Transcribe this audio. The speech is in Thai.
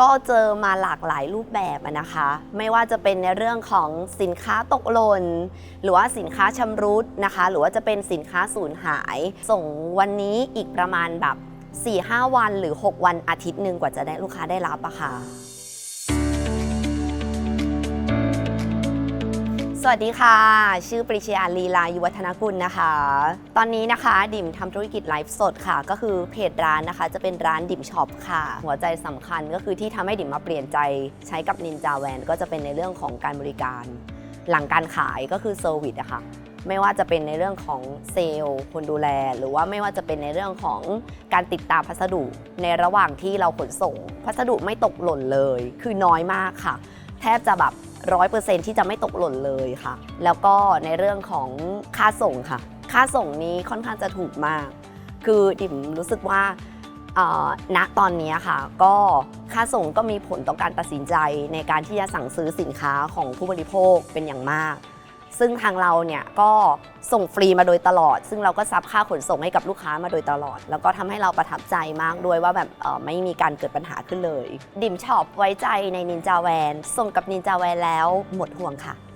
ก็เจอมาหลากหลายรูปแบบนะคะ ไม่ว่าจะเป็นในเรื่องของสินค้าตกหล่นหรือว่าสินค้าชำรุดนะคะ หรือว่าจะเป็นสินค้าสูญหาย ส่งวันนี้อีกประมาณแบบ4-5 วันหรือ 6 วันอาทิตย์หนึ่งกว่าจะได้ลูกค้าได้รับอะค่ะ สวัสดีค่ะ ชื่อปริชยาลีลายุวัฒนกุลนะคะ ตอนนี้นะคะ ดิ่มทำธุรกิจไลฟ์สดค่ะ ก็คือเพจร้านนะคะ จะเป็นร้านดิ่มช็อปค่ะ หัวใจสำคัญก็คือที่ทำให้ดิ่มมาเปลี่ยนใจใช้กับนินจาแวนก็จะเป็นในเรื่องของการบริการ หลังการขายก็คือเซอร์วิสอะค่ะไม่ว่าจะเป็นในเรื่องของเซลล์คนดูแล หรือว่าไม่ว่าจะเป็นในเรื่องของการติดตามพัสดุ ในระหว่างที่เราขนส่ง พัสดุไม่ตกหล่นเลย คือน้อยมากค่ะ แทบจะแบบร้อยเปอร์เซ็นที่จะไม่ตกหล่นเลยค่ะ แล้วก็ในเรื่องของค่าส่งค่ะ ค่าส่งนี้ค่อนข้างจะถูกมาก คือดิมรู้สึกว่าณตอนนี้ค่ะ ก็ค่าส่งก็มีผลต่อการตัดสินใจในการที่จะสั่งซื้อสินค้าของผู้บริโภคเป็นอย่างมาก ซึ่งทางเราเนี่ยก็ส่งฟรีมาโดยตลอด ซึ่งเราก็ซับค่าขนส่งให้กับลูกค้ามาโดยตลอด แล้วก็ทำให้เราประทับใจมากด้วยว่าแบบไม่มีการเกิดปัญหาขึ้นเลย ดิมช็อปไว้ใจในนินจาแวนส่งกับนินจาแวนแล้วหมดห่วงค่ะ